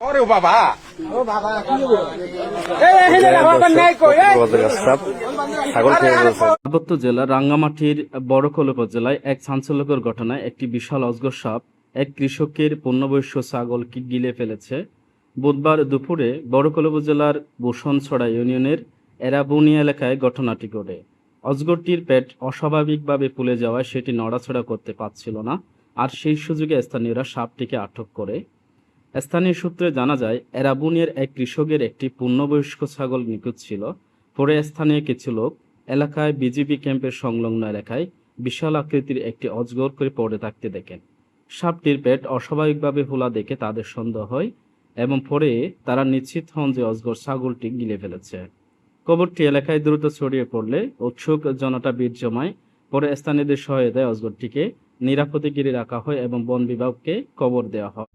ওরে বাবা। ও বাবা কি এই এখানে রাখবার নাই কই এই ছাগল খেয়ে ফেলছে পার্বত্য জেলার রাঙ্গামাটির বড়কল উপজেলায় এক চাঞ্চল্যকর ঘটনায় একটি বিশাল অজগর সাপ এক কৃষকের পূর্ণবয়স্ক ছাগলকে গিলে ফেলেছে। বুধবার দুপুরে বড়কল উপজেলার বসনছড়া ইউনিয়নের এরাবুনিয়া এলাকায় ঘটনাটি ঘটে। অজগরটির পেট অস্বাভাবিকভাবে ফুলে যাওয়ায় সেটি নড়াছড়া করতে পারছিল না আর সেই সুযোগে স্থানীয়রা সাপটিকে আটক করে স্থানীয় সূত্রে জানা যায় এরাবুনিয়ার এক কৃষকের একটি পূর্ণবয়স্ক ছাগল নিখোঁজ ছিল। পরে স্থানীয় কিছু লোক এলাকায় বিজিবি ক্যাম্পের সংলগ্ন এলাকায় বিশাল আকৃতির একটি অজগর করে পড়ে থাকতে দেখেন। সাপটির পেট অস্বাভাবিকভাবে ফোলা দেখে তাদের সন্দেহ হয় এবং পরে তারা নিশ্চিত হন যে অজগর ছাগলটি গিলে ফেলেছে। কবরটি এলাকায় দ্রুত ছড়িয়ে পড়লে উৎসুক জনতা বীর জমায়। পরে স্থানীয়দের সহায়তায় অজগরটিকে নিরাপদে গিরে রাখা হয় এবং বন বিভাগকে কবর দেওয়া হয়।